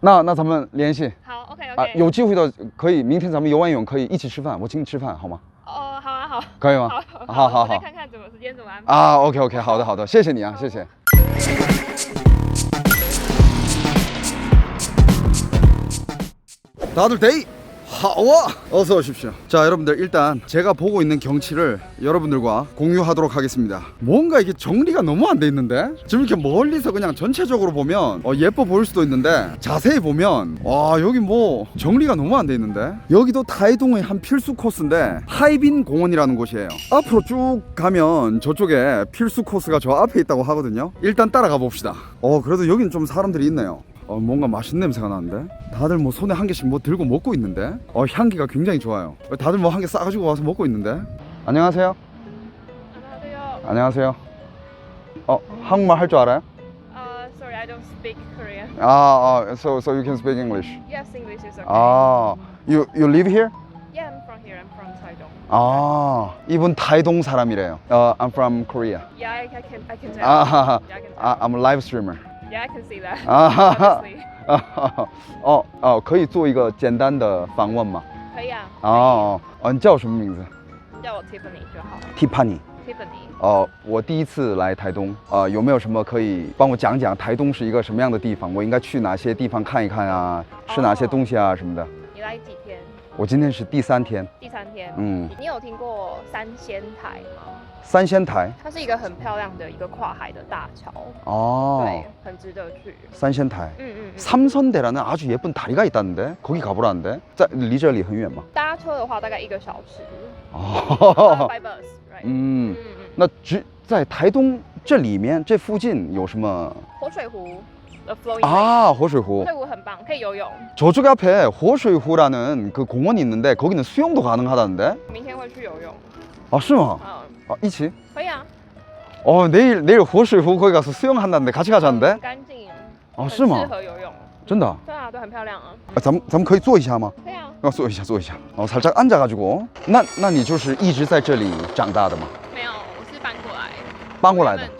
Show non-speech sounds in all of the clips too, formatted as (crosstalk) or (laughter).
那那咱们联系好，OK 啊 OK，，有机会的可以，明天咱们游完泳可以一起吃饭，我请你吃饭好吗？哦，好啊，好，可以吗？好，好(laughs) 好好我再看看怎么时间怎么安排。啊，OK OK，好的好的，谢谢你啊，谢谢。 다들 데이 하와. 어서 오십시오. 자 여러분들 일단 제가 보고 있는 경치를 여러분들과 공유하도록 하겠습니다. 뭔가 이게 정리가 너무 안 돼 있는데? 지금 이렇게 멀리서 그냥 전체적으로 보면 어, 예뻐 보일 수도 있는데 자세히 보면 와 여기 뭐 정리가 너무 안 돼 있는데? 여기도 타이동의 한 필수 코스인데 하이빈 공원이라는 곳이에요. 앞으로 쭉 가면 저쪽에 필수 코스가 저 앞에 있다고 하거든요. 일단 따라가 봅시다. 어 그래도 여기는 좀 사람들이 있네요 어, 뭔가 맛있는 냄새가 나는데? 다들 뭐 손에 한 개씩 뭐 들고 먹고 있는데? 어, 향기가 굉장히 좋아요. 어, 다들 뭐 한 개 싸가지고 와서 먹고 있는데? 안녕하세요. 안녕하세요. 안녕하세요. 어, 한국말 할 줄 알아요? Uh, sorry, I don't speak Korean. 아, 아, so so you can speak English. Yes, English is okay. 아, you you live here? Yeah, I'm from here. I'm from Taidong. 아, 이분 타이동 사람이래요. 어, I'm from Korea. Yeah, I, I can I can tell. 아, Yeah, I can tell. 아, I'm a live streamer. Yeah, I can see that. 아, (laughs) Honestly. 哦哦，可以做一个简单的访问吗？可以啊。哦哦，你叫什么名字叫我 Tiffany 就好。？Tiffany。Tiffany。哦，我第一次来台东，呃，有没有什么可以帮我讲讲台东是一个什么样的地方？我应该去哪些地方看一看啊？吃哪些东西啊什么的？你来几天？我今天是第三天，第三天。嗯，你有听过三仙台吗？三仙台它是一个很漂亮的一个跨海的大桥，哦对，，很值得去。 삼仙台。 嗯嗯嗯。 삼선대라는 아주 예쁜 다리가 있다는데 거기 가보라는데? 在离这里很远吗？搭车的话大概一个小时。哦， By bus, right？嗯嗯，嗯那只在台东这里面这附近有什么活水湖 的 flowing lake， 아 호수湖 水湖很棒，可以游泳。 저쪽 앞에 호수湖라는 그 공원이 있는데 거기는 수영도 가능하다는데 明天会去游泳， 아是吗? 嗯， 아 이치? 可以啊。 어 내일 내일 호수湖거기 가서 수영한다는데 같이 很 가자는데? 干净， 아 很 是 适 吗?合游泳。 真的?对啊，对，很漂亮啊。 아, 咱们咱们可以坐一下吗?可以啊， 어, 坐一下坐一下. 어, 살짝 앉아가지고. 那那你就是一直在这里长大的吗?没有，我是搬过来，搬过来的.原本住台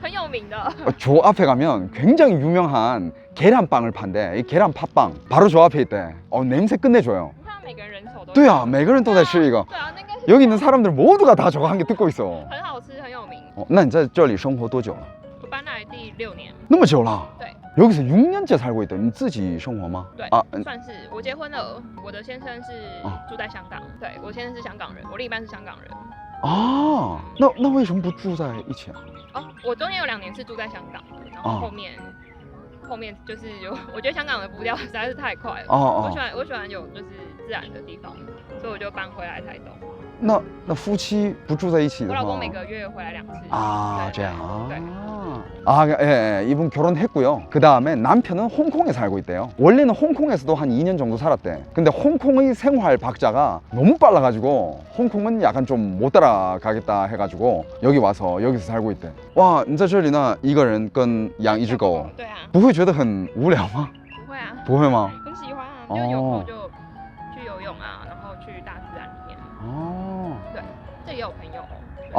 很好吃，很有名的。 어, 저 앞에 가면 굉장히 유명한 계란빵을 판대. 이 계란 팥빵. 바로 저 앞에 있대. 어, 냄새 끝내줘요. 你看每个人人手都有。 또야, 每个人都在吃一个.对啊，那个 여기 있는 사람들 모두가 다 저거 한 개 뜯고 있어. 很好吃，很有名。 어, 那你在这里生活多久了?我搬来第六年，那么久了?对 여기서 6년째 살고 있대. 你自己生活吗?对， 아, 음, 算是我结婚了。我的先生是哦住在香港，对我先生是香港人，我另一半是香港人。 아, 那那为什么不住在一起啊? 哦，我中间有两年是住在香港的，然后哦后面、后面就是有，(laughs) 我觉得香港的步调实在是太快了。 어, 我喜.欢我喜欢有就是自然的地方，所以我就搬回来台东。那那夫妻不住在一起的话我老公每个月回来两次。 아, 对 제 对 아. 对， 아, 예, 예, 이분 결혼했고요. 그 다음에 남편은 홍콩에 살고 있대요. 원래는 홍콩에서도 한 2년 정도 살았대. 근데 홍콩의 생활 박자가 너무 빨라가지고 홍콩은 약간 좀 못 따라가겠다 해가지고 여기 와서 여기서 살고 있대. 와, 你在这里呢一个人跟养一只狗对啊，不会觉得很无聊吗?不会啊，不会吗?很喜欢啊，哦就有空就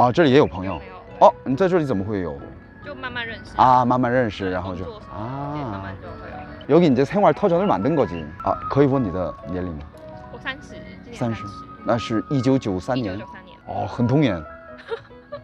友，啊，这里也有朋友没有哦，你在这里怎么会有就慢慢认识 아, 慢慢认识然后就工作什么的对慢 아. 慢就会有。 여기 이제 생활 터전을 만든 거지. 아, 可以问你的年龄吗?我三十，今年三十三十，那是一九九三年一九九。三年。哦，很童颜，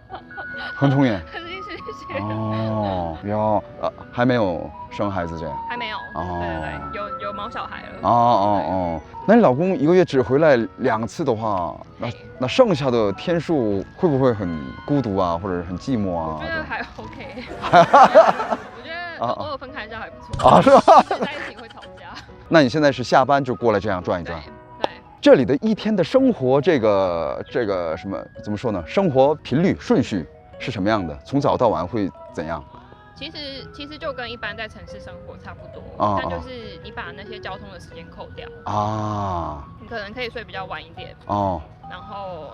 (laughs) 很童颜。谢谢谢谢，哦，哟，啊，还没有生孩子这样。还没有。哦对对对，有有毛小孩了。哦哦哦， 那你老公一个月只回来两次的话，那那剩下的天数会不会很孤独啊，或者很寂寞啊我觉？得还 OK。(laughs) 我觉得偶尔分开一下还不错。啊，是吧？在一起会吵架。(laughs) 那你现在是下班就过来这样转一转？对，这里的一天的生活，这个这个什么怎么说呢？生活频率顺序是什么样的？从早到晚会怎样？其实其实就跟一般在城市生活差不多，但就是你把那些交通的时间扣掉啊，你可能可以睡比较晚一点哦，然后。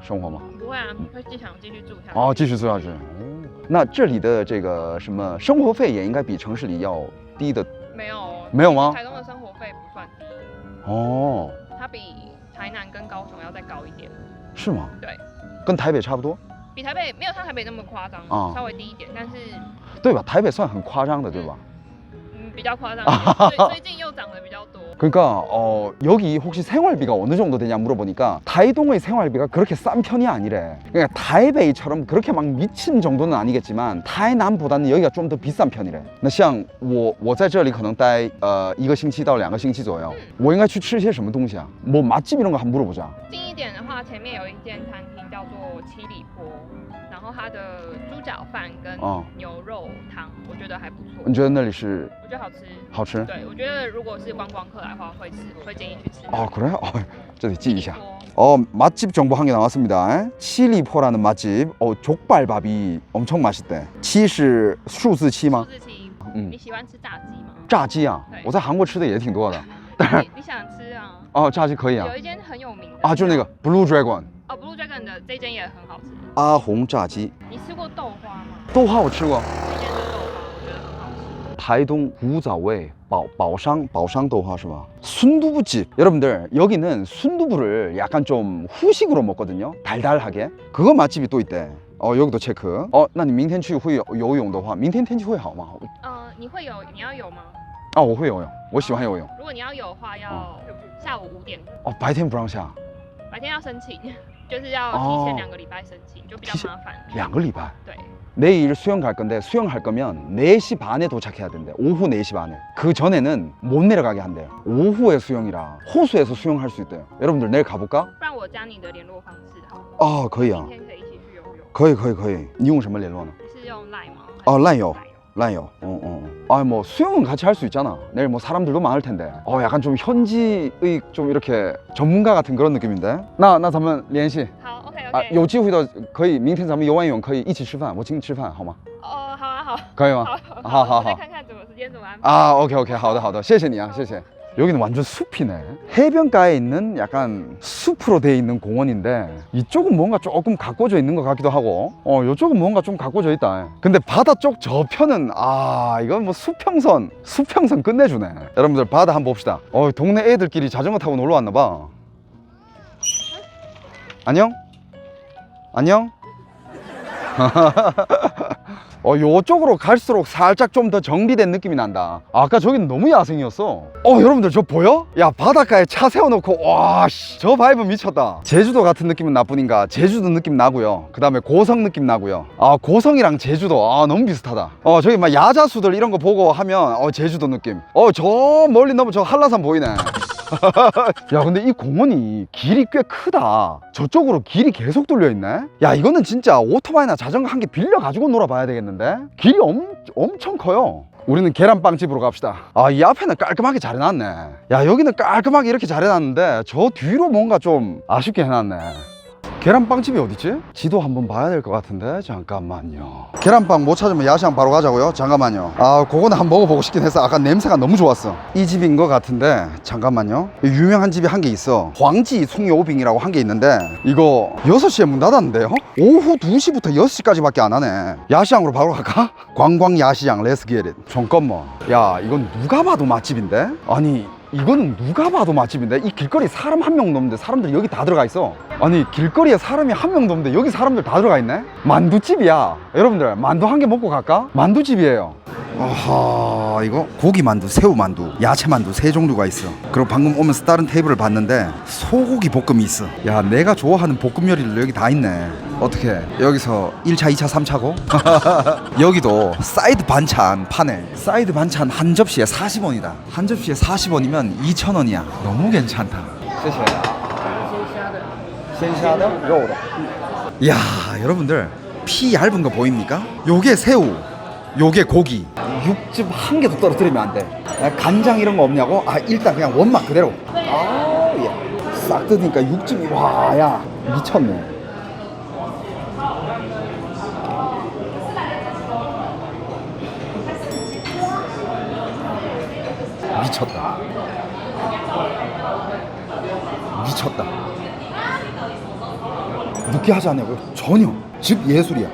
生活吗？不会啊，会继想继续住下去。哦，继续住下去。哦，那这里的这个什么生活费也应该比城市里要低的没有哦没有吗台东的生活费不算低，哦，它比台南跟高雄要再高一点，是吗？对，跟台北差不多，比台北没有像台北那么夸张，哦稍微低一点，但是对吧？台北算很夸张的，对吧？嗯比较夸张一点。最最近又涨得比较多。 (laughs) 그러니까 어, 여기 혹시 생활비가 어느 정도 되냐 물어보니까 타이동의 생활비가 그렇게 싼 편이 아니래. 그러니까 타이베이처럼 그렇게 막 미친 정도는 아니겠지만 타이난보다는 여기가 좀 더 비싼 편이래. 那像我我在这里可能待呃一个星期到两个星期左右，我应该去吃些什么东西啊？뭐 맛집 이런 거 한번 물어보자. 近一点的话，前面有一间餐厅叫做七里坡， 然后它的猪脚饭跟哦牛肉汤，我觉得还不错，你觉得那里是我觉得好吃。好吃？对，我觉得如果是观光客来的话，会吃，会建议去吃。 아 그래? 어, 저记一下. 坡 어 맛집 정보 한 개 나왔습니다. 치리포라는 맛집. 어 족발밥이 엄청 맛있대. 七是数字七吗数？字七，嗯你喜欢吃炸鸡吗？炸鸡啊对，我在韩国吃的也挺多的。你你想吃啊？哦，炸鸡可以啊有。一间很有名的啊，就是那个 Blue Dragon 哦，Blue Dragon 的这间也很好吃。阿红炸鸡，你吃过豆花吗？豆花我吃过。这间的豆花我觉得很好吃。台东古早味宝宝商宝商豆花是吧? 순두부집 여러분들 여기는 순두부를 약간 좀 후식으로 먹거든요 달달하게 그거 맛집이 또 있대 어 여기도 체크 어那你明天去会游泳的话明天天气会好吗呃，你会有你要有吗？啊我会游泳我喜欢游泳如果你要有的话，要下午五点，哦白天不让下 白天要申请，就是要提哦前两个礼拜申请，就比较提前麻烦。(laughs) 两个礼拜 对， 내일 수영 갈 건데 수영 할 거면 4시 반에 도착해야 된대 오후 4시 반에 그 전에는 못 내려가게 한대요 오후에 수영이라 호수에서 수영할 수 있대요 여러분들 내일 가볼까? 不然我加你的联络方式好了， 아 거의 明 야 天可以一起去游泳。可以可以可以你用什么联络呢?你是用 Line 吗？哦还是 Line 有赖 라이어 어, 어. 아뭐 수영은 같이 할 수 있잖아 내일 뭐 사람들도 많을 텐데 어 약간 좀 현지의 좀 이렇게 전문가 같은 그런 느낌인데 나那咱们联系好，OK 啊 OK。有机会的可以明天咱们游完泳可以一起吃饭我请你吃饭好吗哦，好啊，好，可以吗好，好好好我再看看怎么时间怎么安排。 아 오케이 오케이 好的好的谢谢你啊谢谢 여기는 완전 숲이네. 해변가에 있는 약간 숲으로 돼 있는 공원인데 이쪽은 뭔가 조금 가꿔져 있는 것 같기도 하고 어 이쪽은 뭔가 좀 가꿔져 있다. 근데 바다 쪽 저편은 아 이건 뭐 수평선 수평선 끝내주네. 여러분들 바다 한번 봅시다. 어 동네 애들끼리 자전거 타고 놀러 왔나 봐. 안녕? 안녕 (laughs) 어 요쪽으로 갈수록 살짝 좀 더 정비된 느낌이 난다. 아까 저기는 너무 야생이었어. 어 여러분들 저 보여? 야 바닷가에 차 세워놓고 와저 바이브 미쳤다. 제주도 같은 느낌은 나뿐인가? 제주도 느낌 나고요. 그 다음에 고성 느낌 나고요. 아 고성이랑 제주도 아 너무 비슷하다. 어 저기 막 야자수들 이런 거 보고 하면 어 제주도 느낌. 어 저 멀리 너무 저 한라산 보이네 (laughs) 야 근데 이 공원이 길이 꽤 크다. 저쪽으로 길이 계속 뚫려 있네? 야 이거는 진짜 오토바이나 자전거 한 개 빌려 가지고 놀아봐야 되겠는데? 길이 엄, 엄청 커요. 우리는 계란빵집으로 갑시다. 아 이 앞에는 깔끔하게 잘 해놨네. 야 여기는 깔끔하게 이렇게 잘 해놨는데 저 뒤로 뭔가 좀 아쉽게 해놨네 계란빵집이 어디지? 지도 한번 봐야 될 것 같은데? 잠깐만요. 계란빵 못 찾으면 야시장 바로 가자고요? 잠깐만요. 아 그거는 한번 먹어보고 싶긴 했어 아까 냄새가 너무 좋았어. 이 집인 것 같은데 잠깐만요. 유명한 집이 한 개 있어. 황지 숭요빙이라고 한 게 있는데 이거 6시에 문 닫았는데요? 오후 2시부터 6시까지 밖에 안 하네. 야시장으로 바로 갈까? (laughs) 관광 야시장 렛츠 기릿 잠깐만. 야 이건 누가 봐도 맛집인데? 아니 이거는 누가 봐도 맛집인데 이 길거리 사람 한 명도 없는데 사람들 여기 다 들어가 있어. 아니 길거리에 사람이 한 명도 없는데 여기 사람들 다 들어가 있네? 만두집이야. 여러분들 만두 한 개 먹고 갈까? 만두집이에요 아하 이거 고기 만두 새우 만두 야채 만두 세 종류가 있어 그리고 방금 오면서 다른 테이블을 봤는데 소고기 볶음이 있어 야 내가 좋아하는 볶음 요리를 여기 다 있네 어떻게 여기서 1차 2차 3차고 여기도 사이드 반찬 파네 사이드 반찬 한 접시에 40원이다 한 접시에 40원이면 2,000원이야 너무 괜찮다 谢谢鲜虾的肉的 야 여러분들 피 얇은 거 보입니까? 요게 새우 요게 고기 육즙 한 개도 떨어뜨리면 안 돼. 아, 간장 이런 거 없냐고? 아 일단 그냥 원맛 그대로. 아우 예. 싹 뜯으니까 육즙이 와야 미쳤네. 미쳤다. 미쳤다. 느끼하지 않냐고요? 전혀. 즉 예술이야.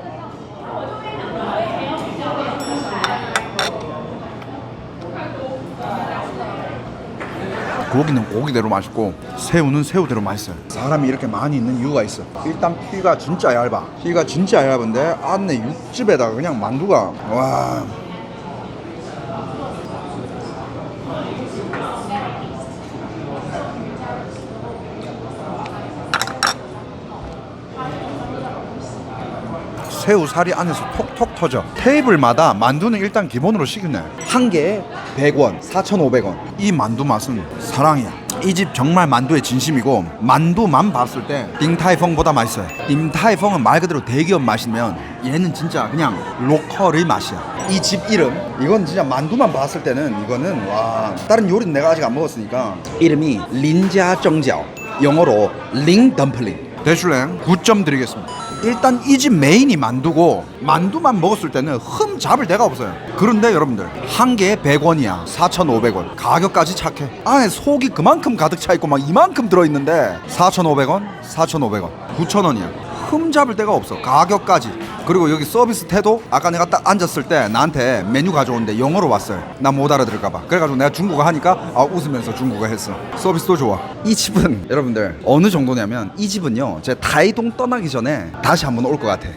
고기는 고기대로 맛있고 새우는 새우대로 맛있어요. 사람이 이렇게 많이 있는 이유가 있어. 일단 피가 진짜 얇아. 피가 진짜 얇은데 안에 육즙에다가 그냥 만두가 와. 새우 살이 안에서 톡톡 터져. 테이블마다 만두는 일단 기본으로 시키네. 한 개에 100원, 4,500원. 이 만두 맛은 사랑이야. 이 집 정말 만두의 진심이고 만두만 봤을 때 딩타이펑보다 맛있어요. 딩타이펑은 말 그대로 대기업 맛이면 얘는 진짜 그냥 로컬의 맛이야. 이 집 이름 이건 진짜 만두만 봤을 때는 이거는 와 다른 요리는 내가 아직 안 먹었으니까 이름이 린자 정지ao 영어로 링 덤플링. 대슐랭 9점 드리겠습니다. 일단 이 집 메인이 만두고 만두만 먹었을 때는 흠 잡을 데가 없어요. 그런데 여러분들 한 개에 100원이야. 4,500원. 가격까지 착해. 안에 속이 그만큼 가득 차 있고 막 이만큼 들어 있는데 4,500원, 4,500원, 9,000원이야. 흠 잡을 데가 없어. 가격까지. 그리고 여기 서비스 태도 아까 내가 딱 앉았을 때 나한테 메뉴 가져오는데 영어로 왔어요. 나 못 알아들을까봐. 그래가지고 내가 중국어 하니까 아 웃으면서 중국어 했어. 서비스도 좋아. 이 집은 여러분들 어느 정도냐면 이 집은요 제 타이동 떠나기 전에 다시 한번 올 것 같아.